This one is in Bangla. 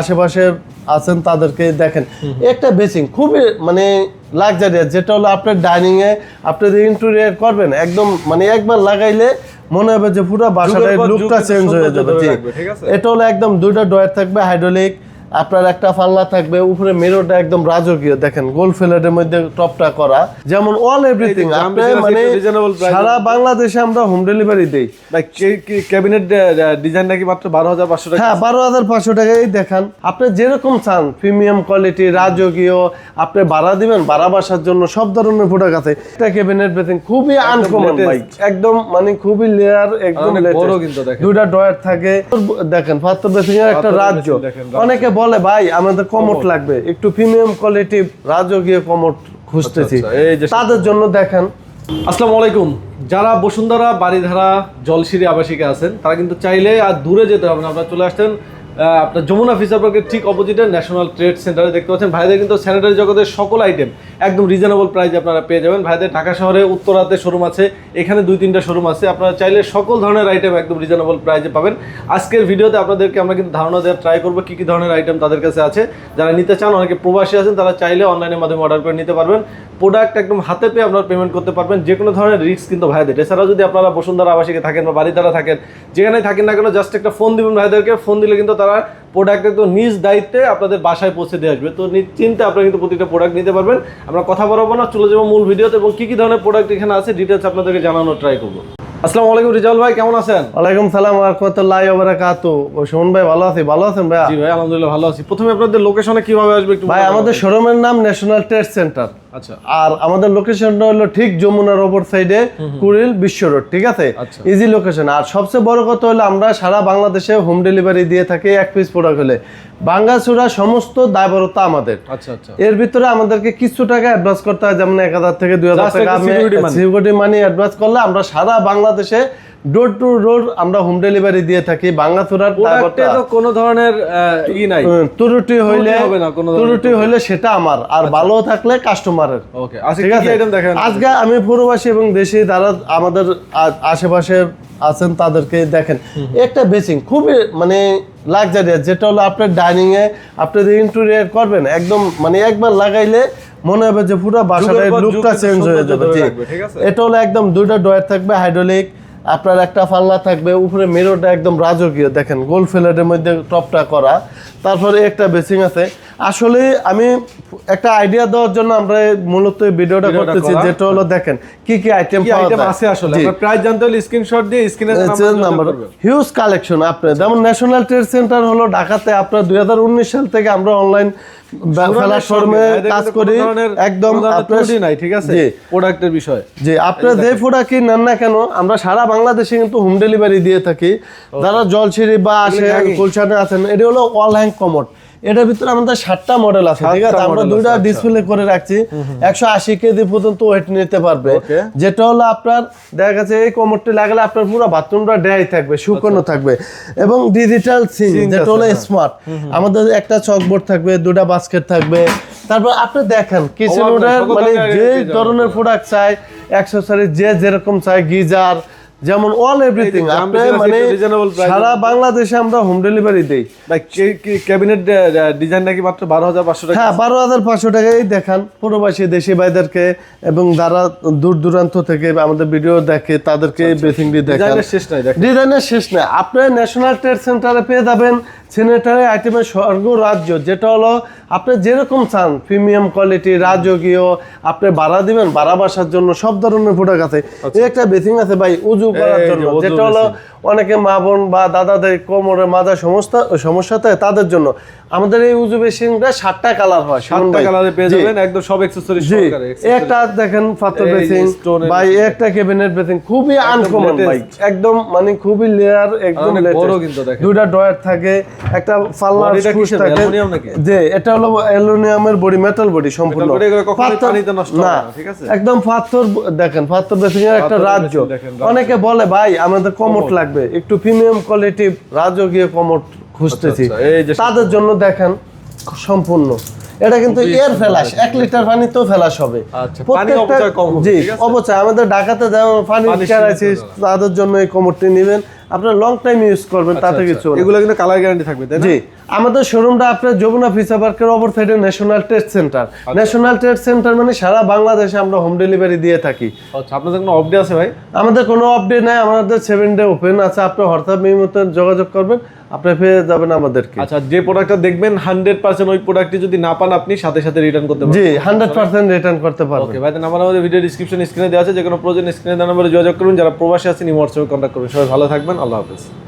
আশেপাশে আছেন তাদেরকে দেখেন। একটা বেসিং খুবই মানে লাক্সারিয়াস যেটা হলো আপনার ডাইনিং এ আপনি ইন্টেরিয়র করবেন একদম মানে একবার লাগাইলে মনে হবে যে পুরো যুগ লুকটা চেঞ্জ হয়ে যাবে? এটা হলো একদম দুইটা ডয়ার থাকবে হাইড্রোলিক আপনার একটা পাল্লা থাকবে উপরে মিররটা একদম রাজকীয়। দেখেন গোল ফিলারের মধ্যে টপটা করা। যেমন অল এভরিথিং আপনি মানে সারা বাংলাদেশে আমরা হোম ডেলিভারি দেই। ক্যাবিনেট ডিজাইন নাকি মাত্র বারো হাজার পাঁচশো টাকা? হ্যাঁ বারো হাজার পাঁচশো টাকাই দেখান আপনি যেরকম চান প্রিমিয়াম কোয়ালিটি রাজকীয় আপনি ভাড়া দিবেন ভাড়া বাসার জন্য সব ধরনের প্রোডাক্ট আছে। এটা ক্যাবিনেট বেসিং খুবই আনকমন বাইক একদম মানে খুবই লেয়ার একদম বড় কিন্তু দেখেন। দুইটা ডয়ার থাকে। দেখেন পাত্র বেসিং এর একটা রাজ্য। অনেকে বলে ভাই আমাদের কমট লাগবে। একটু প্রিমিয়াম কোয়ালিটি রাজকীয় কমট খুঁজতেছি। আচ্ছা, এই যে- তাদের জন্য দেখেন। আসসালামু আলাইকুম। যারা বসুন্ধরা বাড়িধারা জলসিরি আবাসিকে আছেন তারা কিন্তু চাইলে আর দূরে যেতে হবে না। আপনারা চলে আসতেন আপনার যমুনা ফিচার পার্কের ঠিক অপোজিটে ন্যাশনাল ট্রেড সেন্টারে দেখতে পাচ্ছেন। ভাইদের কিন্তু স্যানিটারি জগতের সকল আইটেম একদম রিজনেবল প্রাইসে আপনারা পেয়ে যাবেন। ভাইদের ঢাকা শহরে, উত্তরাতে শোরুম আছে, এখানে দুই তিনটা শোরুম আছে। আপনারা চাইলে সকল ধরনের আইটেম একদম রিজনেবল প্রাইসে পাবেন। আজকের ভিডিওতে আপনাদেরকে আমরা কিন্তু ধারণা দেওয়ার ট্রাই করব কী কী ধরনের আইটেম তাদের কাছে আছে। যারা নিতে চান, অনেকে প্রবাসী আছেন, তারা চাইলে অনলাইনের মাধ্যমে অর্ডার করে নিতে পারবেন। প্রোডাক্ট একদম হাতে পেয়ে আপনারা পেমেন্ট করতে পারবেন। যে কোনো ধরনের রিস্ক কিন্তু ভাইদের। এছাড়াও যদি আপনারা বসুন্ধরা আবাসিকে থাকেন বা বাড়িধারা থাকেন যেখানে থাকেন না কেন জাস্ট একটা ফোন দিবেন ভাইদেরকে। ফোন দিলে কিন্তু তারা প্রোডাক্ট একদম নিজ দায়িত্বে আপনাদের বাসায় পৌঁছে দিয়ে আসবে। তো নিশ্চিন্তে আপনারা কিন্তু প্রতিটা প্রোডাক্ট নিতে পারবেন। আমরা কথা বলব না চলে যাব মূল ভিডিওতে এবং কি কি ধরনের প্রোডাক্ট এখানে আছে ডিটেলস আপনাদেরকে জানানোর ট্রাই করব। আসসালামু আলাইকুম রিজাল ভাই কেমন আছেন? ওয়ালাইকুম সালাম রহমতুল্লাহ বারাকাতু ও শোন ভাই ভালো আছি? ভালো আছেন ভাইয়া? জি ভাই আলহামদুলিল্লাহ ভালো আছি। প্রথমে আপনাদের লোকেশনে কীভাবে আসবে একটু ভাই আমাদের শোরুমের নাম ন্যাশনাল ট্রেড সেন্টার আর আমাদের লোকেশনটা হলো ঠিক যমুনার ওপর সাইডে কুড়িল বিশ্ব রোড ঠিক আছে? আচ্ছা। ইজি লোকেশন আর সবচেয়ে বড় কথা হলো আমরা সারা বাংলাদেশে হোম ডেলিভারি দিয়ে থাকি এক পিস প্রোডাক্ট হলে। বাঙ্গাচুরা সমস্ত দায়বরতা আমাদের। আচ্ছা আচ্ছা। এর ভিতরে আমাদেরকে কিছু টাকা অ্যাডভান্স করতে হয় যেমন এক হাজার থেকে দুই হাজার টাকা। সিকিউরিটি মানি অ্যাডভান্স করলে আমরা সারা বাংলাদেশে ডোর টু ডোর আমরা হোম ডেলিভারি দিয়ে থাকি প্রোডাক্টে দায়বরতা তো কোনো ধরনের ই নাই। ত্রুটি হইলে হবে না কোনো ত্রুটি হইলে সেটা আমার আর ভালো থাকলে কাস্টমারের ওকে আচ্ছা ঠিক আছে? আজকে আমি পুরবাসী এবং দেশি যারা আমাদের আশেপাশে আছেন তাদেরকে দেখেন। একটা বেসিং খুবই মানে লাক্সারিয়াস যেটা হলো আপনার ডাইনিং এ আপনি যদি ইন্টেরিয়র করবেন একদম মানে একবার লাগাইলে মনে হবে যে পুরো বাসাটার লুকটা চেঞ্জ হয়ে যাবে। ঠিক আছে? এটা হলো একদম দুইটা ডয়ার থাকবে হাইড্রোলিক আপনার একটা পাল্লা থাকবে উপরে মিররটা একদম রাজকীয় দেখেন গোল ফিলারের মধ্যে টপটা করা। তারপরে একটা বেসিং আছে। আসলে আমি একটা আইডিয়া দেওয়ার জন্য আমরা মূলত ভিডিওটা করতেছি যেটা হলো দেখেন কি কি আইটেম আইটেম আছে আসলে? প্রাইস জানতে হলে স্ক্রিনশট দিয়ে স্ক্রিনে নাম্বার হিউজ কালেকশন আপনার যেমন ন্যাশনাল ট্রেড সেন্টার হলো ঢাকাতে আপনার দুই হাজার উনিশ সাল থেকে আমরা অনলাইন প্ল্যাটফর্মে কাজ করি একদম নাই ঠিক আছে। প্রোডাক্টের বিষয়। যে আপনারা যে প্রোডাক্ট নেন না কেন আমরা সারা বাংলাদেশে কিন্তু হোম ডেলিভারি দিয়ে থাকি। যারা জলছিরি বা আসে কি? কুলশানে আছেন এটি হলো অল হ্যাং কমোড এটার ভিতরে আমাদের সাতটা মডেল আছে ঠিক আছে? আমরা দুইটা আচ্ছা। ডিসপ্লে করে রাখছি। একশো আশি কেজি পর্যন্ত ওয়েট নিতে পারবে। যেটা হলো আপনার দেখা গেছে এই কমোডটি লাগালে আপনার পুরো বাথরুমটা ড্রাই থাকবে শুকনো থাকবে। এবং ডিজিটাল সিং Sink যেটা হলো হ্যাঁ। স্মার্ট আমাদের একটা চকবোর্ড থাকবে দুটা বাস্কেট থাকবে। তারপর আপনি দেখেন কিচেন অভাব মানে যে ধরনের প্রোডাক্ট চাই অ্যাক্সেসরি যে যেরকম চাই গিজার যেমন অল এভরিথিং আপনি মানে সারা বাংলাদেশে আমরা হোম ডেলিভারি দেই। ক্যাবিনেট ডিজাইন নাকি মাত্র বারো হাজার পাঁচশো টাকা? হ্যাঁ বারো হাজার পাঁচশো টাকাই দেখান। প্রবাসী দেশি ভাইদেরকে এবং যারা দূর দূরান্ত থেকে আমাদের ভিডিও দেখে তাদেরকে বেসিং দিয়ে দেখান। ডিজাইনের শেষ নাই দেখেন। ডিজাইনের শেষ নাই। আপনি ন্যাশনাল ট্রেড সেন্টারে পেয়ে যাবেন। স্যানিটারি আইটেমের স্বর্গ রাজ্য যেটা হলো আপনি যেরকম চান প্রিমিয়াম কোয়ালিটি রাজকীয় আপনি ভাড়া দিবেন ভাড়া বাসার জন্য সব ধরনের প্রোডাক্ট আছে। এই একটা বেসিং আছে ভাই উজু করার আচ্ছা। জন্য যেটা হলো অনেকে মা বোন বা দাদাদের কোমরে মাজা সমস্যা সমস্যা থাকে তাদের জন্য। আমাদের এই উজু বেসিংটা সাতটা কালার হয় সাতটা। কালারে পেয়ে যাবেন একদম সব অ্যাকসেসরি সহকারে একটা দেখেন পাথর এই বেসিং ভাই একটা ক্যাবিনেট বেসিং খুবই আনকমন। ভাই। একদম মানে খুবই লেয়ার একদম বড় কিন্তু দেখেন। দুইটা ডয়ার থাকে একটা কিসের? থাকে। যে এটা হলো অ্যালুমিনিয়ামের বডি মেটাল বডি সম্পূর্ণ। না? একদম পাথর দেখেন পাথর বেসিং এর একটা রাজ্য। অনেকে বলে ভাই আমাদের কমোট লাগবে। একটু প্রিমিয়াম কোয়ালিটি রাজকীয় কমোট খুঁজতেছি। আচ্ছা, এই যে তাদের জন্য দেখেন সম্পূর্ণ। এটা কিন্তু এর ফ্ল্যাশ এক লিটার হবে। আচ্ছা, পানি প্রত্যেকটা- অপচয় কম হবে, জি অবচয় আমাদের ঢাকাতে যেমন পানি তাদের জন্য এই কোমরটি নেবেন। আপনার লং টাইম ইউজ করবেন তাতে কিছু এগুলো কিন্তু কালার গ্যারান্টি থাকবে তাই না? জি আমাদের শোরুমটা আপনার যমুনা ফিসা পার্কের অপর সাইডে national trade centre national trade centre মানে সারা বাংলাদেশে আমরা হোম ডেলিভারি দিয়ে থাকি। আচ্ছা আপনাদের কোনো অফ ডে আছে ভাই? আমাদের কোনো আপডেট নাই আমাদের সেভেন ডে ওপেন আছে। আপনি হোয়াটসঅ্যাপ মতো যোগাযোগ করবেন আপনি পেয়ে যাবেন আমাদেরকে। আচ্ছা যে প্রোডাক্টটা দেখবেন হান্ড্রেড পার্সেন্ট ওই প্রোডাক্টটি যদি না পান আপনি সাথে সাথে রিটার্ন করতে পারবেন। জি হান্ড্রেড পার্সেন্ট রিটার্ন করতে পারবেন। ওকে ভাই নাম্বার আমাদের ভিডিও ডিসক্রিপশন স্ক্রিনে দেওয়া আছে যে কোনো প্রয়োজন স্ক্রিনে দেওয়া নাম্বারে যোগাযোগ করুন যারা প্রবাসী আছেন এই হোয়াটসঅ্যাপে কন্ট্যাক্ট করুন সবাই ভালো থাকবেন আল্লাহ হাফেজ